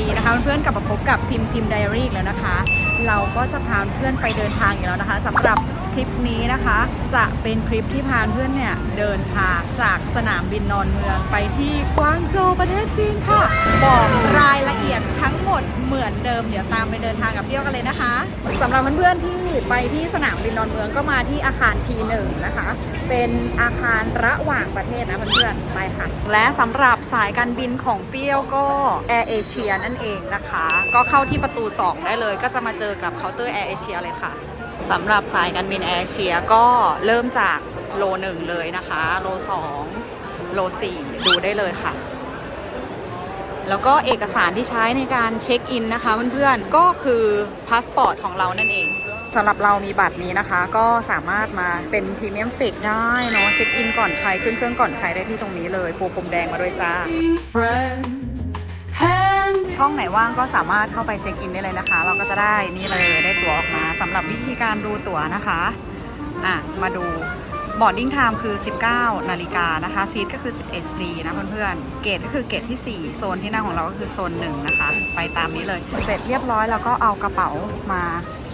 ดีนะคะเพื่อนๆกลับมาพบกับพิมพ์พิมพ์ไดอารี่แล้วนะคะ เราก็จะพาเพื่อนไปเดินทางอยู่แล้วนะคะสำหรับคลิปนี้นะคะ จะเป็นคลิปที่พาเพื่อนเนี่ยเดินทางจากสนามบินนอนเมืองไปที่กวางโจวประเทศจีนค่ะ บอกรายละเอียดทั้งหมดเหมือนเดิมเดี๋ยวตามไปเดินทางกับเปี้ยวกันเลยนะคะสำหรับเพื่อนๆที่ไปที่สนามบินนอนเมืองก็มาที่อาคารทีหนึ่งนะคะ เป็นอาคารระหว่างประเทศนะเพื่อนๆไปค่ะ และสำหรับสายการบินของเปรี้ยวก็ Air Asia นั่นเองนะคะ ก็เข้าที่ประตู 2 ได้เลย ก็จะมาเจอกับเคาน์เตอร์ Air Asia เลยค่ะสำหรับสายการบิน Air Asia ก็เริ่มจากโลหนึ่งเลยนะคะ โล2โล4ดูได้เลยค่ะแล้วก็เอกสารที่ใช้ในการเช็คอินนะคะเพื่อนๆ ก็คือพาสปอร์ตของเรานั่นเอง สำหรับเรามีบัตรนี้นะคะ ก็สามารถมาเป็นพรีเมียมเฟกได้เนาะเช็คอินก่อนใครขึ้นเครื่องก่อนใครได้ที่ตรงนี้เลยปูพรมแดงมาด้วยจ้า friends, hand ช่องไหนว่างก็สามารถเข้าไปเช็คอินได้เลยนะคะ เราก็จะได้นี่เลยได้ตั๋วออกมาสำหรับวิธีการดูตั๋วนะคะอะมาดู บอร์ดดิ้งไทม์คือ 19 นาฬิกานะคะซีทก็คือ 11 C นะเพื่อนๆ เกตก็คือเกตที่ 4 โซนที่นั่งของเราก็คือโซน 1 นะคะ ไปตามนี้เลย เสร็จเรียบร้อยแล้วก็เอากระเป๋ามา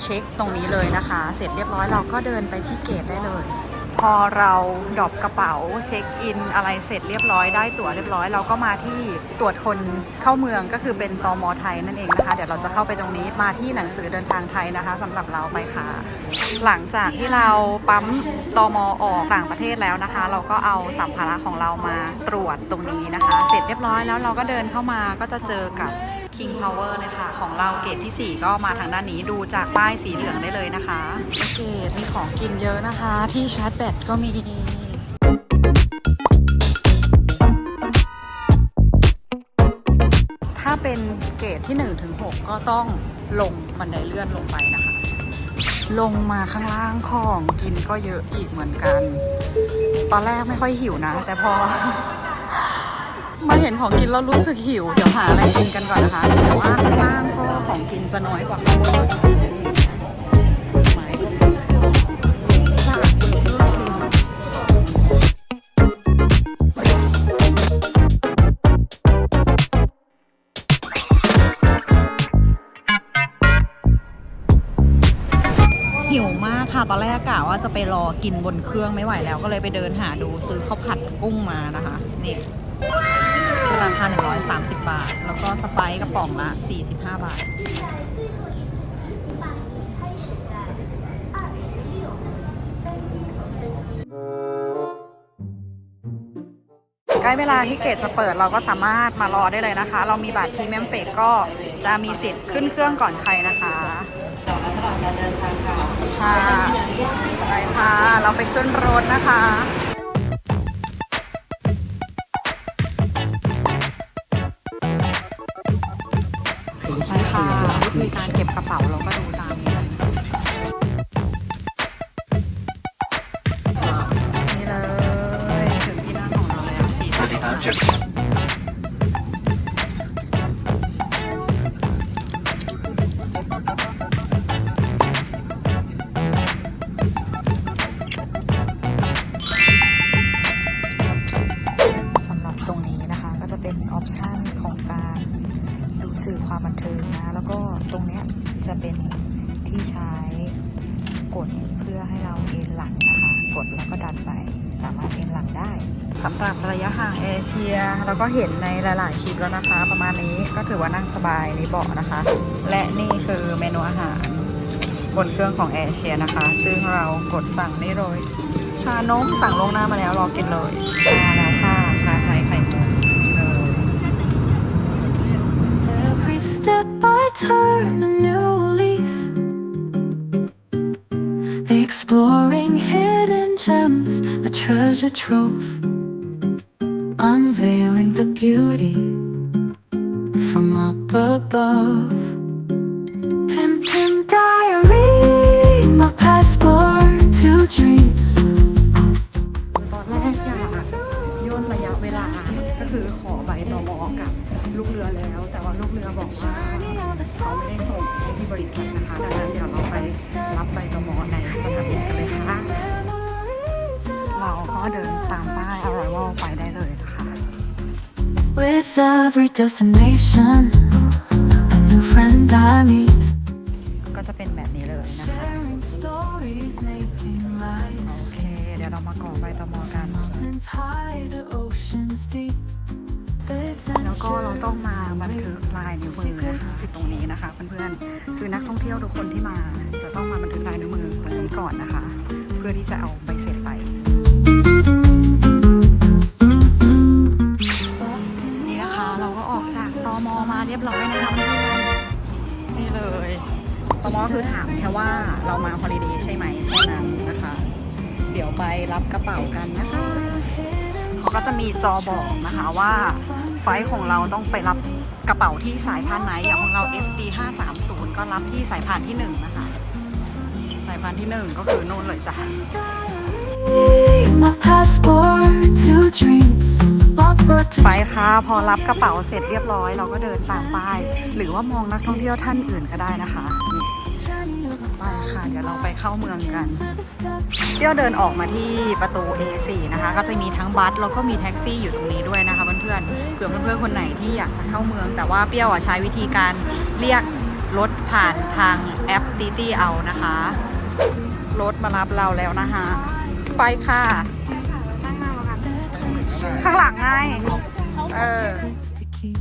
เช็คตรงนี้เลยนะคะ เสร็จเรียบร้อยเราก็เดินไปที่เกตได้เลย อเราดรอปกระเป๋าเช็คอิน อะไรเสร็จเรียบร้อยได้ตั๋วเรียบร้อย เราก็มาที่ตรวจคนเข้าเมืองก็คือเป็นตมไทยนั่นเองนะคะ เดี๋ยวเราจะเข้าไปตรงนี้มาที่หนังสือเดินทางไทยนะคะสำหรับเราไปค่ะ หลังจากที่เราปั๊มตมออกต่างประเทศแล้วนะคะ เราก็เอาสัมภาระของเรามาตรวจตรงนี้นะคะ เสร็จเรียบร้อยแล้วเราก็เดินเข้ามาก็จะเจอกับ King Power เลยค่ะ ของเราเกตที่ 4 ก็มาทางด้านนี้ดูจากป้ายสีเหลืองได้เลยนะคะเกตมีของกินเยอะนะคะ ที่ชาร์จแบตก็มีถ้าเป็นเกรดที่1ถึง6ก็ต้องลงบันไดเลื่อนลงไปนะคะ ลงมาข้างล่างของกินก็เยอะอีกเหมือนกัน ตอนแรกไม่ค่อยหิวนะ แต่พอ มาเห็นของกินแล้วรู้สึกหิว เดี๋ยวหาอะไรกินกันก่อนนะคะ แต่ว่าข้างล่างก็ของกินจะน้อยกว่าข้างบนไม้ค่ะหิวมากค่ะ ตอนแรกกะว่าจะไปรอกินบนเครื่องไม่ไหวแล้ว ก็เลยไปเดินหาดูซื้อข้าวผัดกุ้งมานะคะ นี่ ราคา 130 บาท แล้วก็สไปซ์กระป๋องละ 45 บาท ใกล้เวลาที่เกตจะเปิดเราก็สามารถมารอได้เลยนะคะ เรามีบัตรพรีเมียมเฟกก็จะมีสิทธิ์ขึ้นเครื่องก่อนใครนะคะค่ะไปค่ะ เราไปขึ้นรถนะคะ วิธีการเก็บกระเป๋าเราก็ดูตามนี้เลยนี่เลยถึงที่นั่งของเราแล้วสี่สิบ ดแล้วก็ดันไป สามารถเอนหลังได้สำหรับระยะห่างเอเชีย เราก็เห็นในหลาย ๆ คลิปแล้วนะคะ ประมาณนี้ก็ถือว่านั่งสบายในเบาะนะคะ และนี่คือเมนูอาหาร บนเครื่องของเอเชียนะคะ ซึ่งเรากดสั่งได้เลย ชานมสั่งลวงหน้ามาแล้วรอกินเลยชาแล้วค่ะชาไทยไข่มุกเลย Every step I turn a new leaf Exploring hidden gems, a treasure trove Unveiling the beauty from up above Pim Pim Diary, my passport to dreams ตอนแรกอยากย่นระยะเวลา ก็คือขอใบตมกับลูกเรือแล้ว แต่ว่าลูกเรือบอกว่าเขาไม่ได้ส่งให้ที่บริษัทนะคะดังนั้นเดี๋ยวเราไปรับใบตมอในสนามบิน กันเลยค่ะเราก็เดินตามป้าย arrival ไปได้เลยนะคะ With every destination friend I meet. ก็จะเป็นแบบนี้เลยนะคะ Sharing stories, making life. โอเค เดี๋ยวเรามาก่อใบตอมอกัน Mountains high to oceans deep. แล้วก็เราต้องมาบันทึกลายนิ้วมือนะคะตรงนี้นะคะเพื่อนๆ คือนักท่องเที่ยวทุกคนที่มา จะต้องมาบันทึกลายนิ้วมือตรงนี้ก่อนนะคะ เพื่อที่จะเอาใบเสร็จไป เรียบร้อยนะคะเพื่อนนี่เลยตอมอคือถามแค่ว่าเรามาฮอลิเดย์ใช่ไหมแค่นั้นนะคะ เดี๋ยวไปรับกระเป๋ากันนะคะเขาก็จะมีจอบอกนะคะว่าไฟของเราต้องไปรับกระเป๋าที่สายพานไหนอย่างของเรา FD 530ก็รับที่สายพานที่ 1 นะคะ สายพานที่ 1 ก็คือโน่นเลยจ้ะ my passport to dreams. ไปค่ะ พอรับกระเป๋าเสร็จเรียบร้อย เราก็เดินตามป้าย หรือว่ามองนักท่องเที่ยวท่านอื่นก็ได้นะคะไปค่ะ เดี๋ยวเราไปเข้าเมืองกันเปี้ยวเดินออกมาที่ประตู A4 นะคะ ก็จะมีทั้งบัสแล้วก็มีแท็กซี่อยู่ตรงนี้ด้วยนะคะเพื่อนๆเผื่อเพื่อนๆคนไหนที่อยากจะเข้าเมือง แต่ว่าเปรี้ยวอะใช้วิธีการเรียกรถผ่านทางแอปตีตี้เอานะคะรถมารับเราแล้วนะคะ ไปค่ะ ข้างหลังไง เออ Secrets to keep.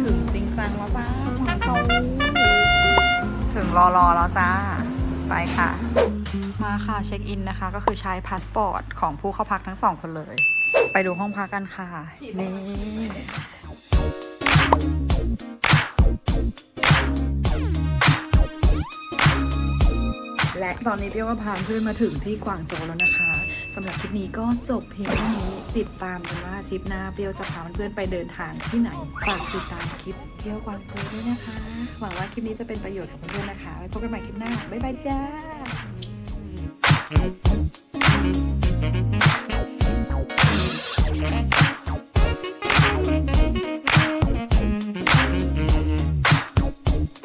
ถึงจริงจังแล้วจ้าหวังโซถึงรอรอแล้วจ้า ไปค่ะ มาค่ะเช็คอินนะคะ ก็คือใช้พาสปอร์ตของผู้เข้าพักทั้งสองคนเลย ไปดูห้องพักกันค่ะ นี่ และตอนนี้เปียวก็พาเพื่อนมาถึงที่กวางโจวแล้วนะคะสำหรับคลิปนี้ก็จบเพียงเท่านี้ติดตามกันว่าทริปหน้าเปียวจะพาเพื่อนไปเดินทางที่ไหนฝากติดตามคลิปเที่ยวกวางโจวด้วยนะคะ หวังว่าคลิปนี้จะเป็นประโยชน์กับเพื่อนๆนะคะไว้พบกันใหม่คลิปหน้าบ๊ายบายจ้า